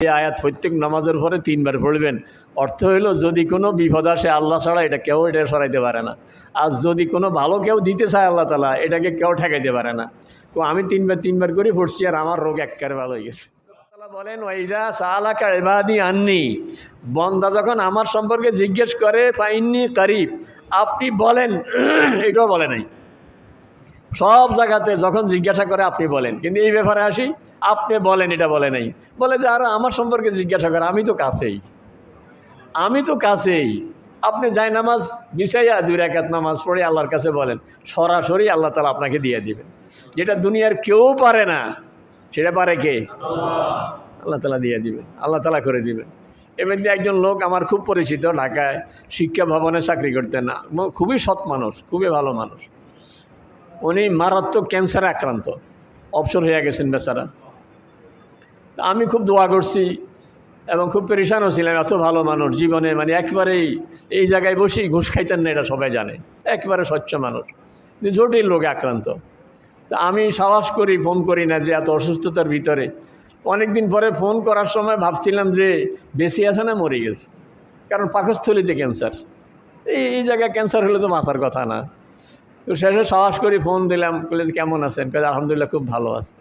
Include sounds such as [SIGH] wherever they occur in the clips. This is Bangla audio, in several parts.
এই আয়াত প্রত্যেক নামাজের পরে তিনবার পড়বেন। অর্থ হইল যদি কোনো বিপদ আসে, আল্লাহ ছাড়া এটা কেউ এটা সরাইতে পারে না। আর যদি কোনো ভালো কেউ দিতে চায় আল্লাহ তালা এটাকে কেউ ঠেকাইতে পারে না। তো আমি তিনবার তিনবার করে পড়ছি আর আমার রোগ একবারে ভালো হয়ে গেছে। বলেন ওইদা সালাকা এবাদি আননি বন্দা যখন আমার সম্পর্কে জিজ্ঞেস করে পাইননি করিব আপনি বলেন, [CLEARS THROAT] এটাও বলে নাই। সব জায়গাতে যখন জিজ্ঞাসা করে, আপনি বলেন। কিন্তু এই ব্যাপারে আসি, আপনি বলেন, এটা বলে নাই। বলে যে, আরও, আমার সম্পর্কে জিজ্ঞাসা করে, আমি তো কাছেই। আমি তো কাছেই। আপনি যাই নামাজ বিছাইয়া দুই রেখাত নামাজ পড়ে আল্লাহর কাছে বলেন, সরাসরি আল্লাহ তালা আপনাকে দিয়ে দিবেন। যেটা দুনিয়ার কেউ পারে না, সেটা পারে কে? আল্লাহ তালা দিয়ে দিবেন, আল্লাহ তালা করে দিবেন। দিয়ে একজন লোক আমার খুব পরিচিত, ঢাকায় শিক্ষা ভবনে চাকরি করতেন না। খুবই সৎ মানুষ, খুবই ভালো মানুষ। উনি মারাত্মক ক্যান্সারে আক্রান্ত। অবসর হয়ে গেছেন বেচারা। আমি খুব দোয়া করছি এবং খুব পেরেশানও ছিলেন, এত ভালো মানুষ জীবনে মানে একবারেই এই জায়গায় বসেই ঘুষ খাইতেন না, এটা সবাই জানে। একেবারে স্বচ্ছ মানুষ। জটিল রোগে আক্রান্ত। তা আমি সাহস করি, ফোন করি না যে এত অসুস্থতার ভিতরে। অনেক দিন পরে ফোন করার সময় ভাবছিলাম যে বেশি আছে না মরে গেছে। কারণ পাকস্থলিতে ক্যান্সার এই জায়গায় ক্যান্সার হলে তো বাঁচার কথা না। তো শেষে সাহস করে ফোন দিলাম, বলে কেমন আছেন? কাজ আলহামদুলিল্লাহ খুব ভালো আছে।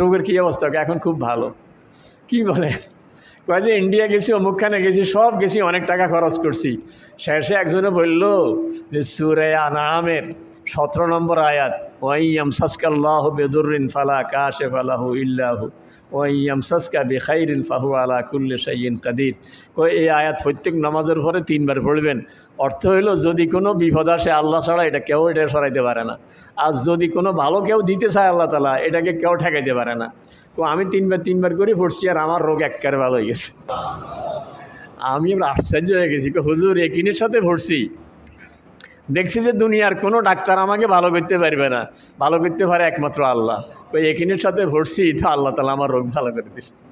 রোগের কী অবস্থা? এখন খুব ভালো। কি বলে? কয়ে যে ইন্ডিয়া গেছি, অমুকখানে গেছি, সব গেছি, অনেক টাকা খরচ করছি। শেষে একজনে বলল যে, সুরে আনামের সতেরো নম্বর আয়াত ওয়াইয়াম সাসকাল্লাহ বেদুরিন ফালা কাশে ফালাহু ইল্লাহু ওয়াইয়াম সাসকা বেখাইরিন ফাহু আলা কুল্লে সাইয়িন কাদির। কই এই আয়াত প্রত্যেক নামাজের পরে তিনবার পড়বেন। অর্থ হইল, যদি কোনো বিপদ আসে আল্লাহ ছাড়া, এটা কেউ এটা সরাইতে পারে না। আর যদি কোনো ভালো কেউ দিতে চায় আল্লাহ তালা এটাকে কেউ ঠেকাইতে পারে না। তো আমি তিনবার তিনবার করে পড়ছি আর আমার রোগ একবারে ভালো হয়ে গেছে। আমি আশ্চর্য হয়ে গেছি। হুজুর একিনের সাথে ভরছি দেখছি যে দুনিয়ার কোনো ডাক্তার আমাকে ভালো করতে পারবে না। ভালো করতে পারে একমাত্র আল্লাহ। ওই একিনের সাথে ভরছি, তো আল্লাহ তালা আমার রোগ ভালো করে দিচ্ছে